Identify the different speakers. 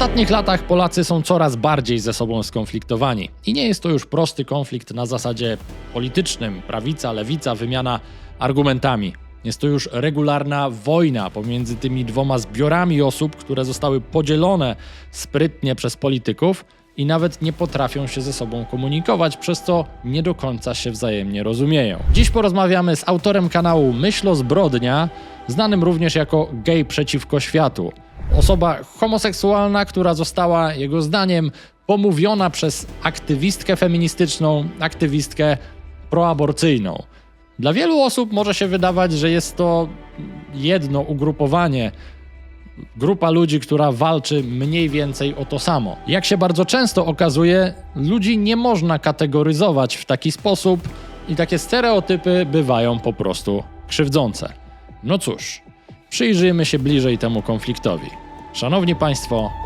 Speaker 1: ostatnich latach Polacy są coraz bardziej ze sobą skonfliktowani. I nie jest to już prosty konflikt na zasadzie politycznym, prawica, lewica, wymiana argumentami. Jest to już regularna wojna pomiędzy tymi dwoma zbiorami osób, które zostały podzielone sprytnie przez polityków i nawet nie potrafią się ze sobą komunikować, przez co nie do końca się wzajemnie rozumieją. Dziś porozmawiamy z autorem kanału Myślo Zbrodnia, znanym również jako gej przeciwko światu. Osoba homoseksualna, która została jego zdaniem pomówiona przez aktywistkę feministyczną, aktywistkę proaborcyjną. Dla wielu osób może się wydawać, że jest to jedno ugrupowanie, grupa ludzi, która walczy mniej więcej o to samo. Jak się bardzo często okazuje, ludzi nie można kategoryzować w taki sposób i takie stereotypy bywają po prostu krzywdzące. No cóż, przyjrzyjmy się bliżej temu konfliktowi. Szanowni Państwo,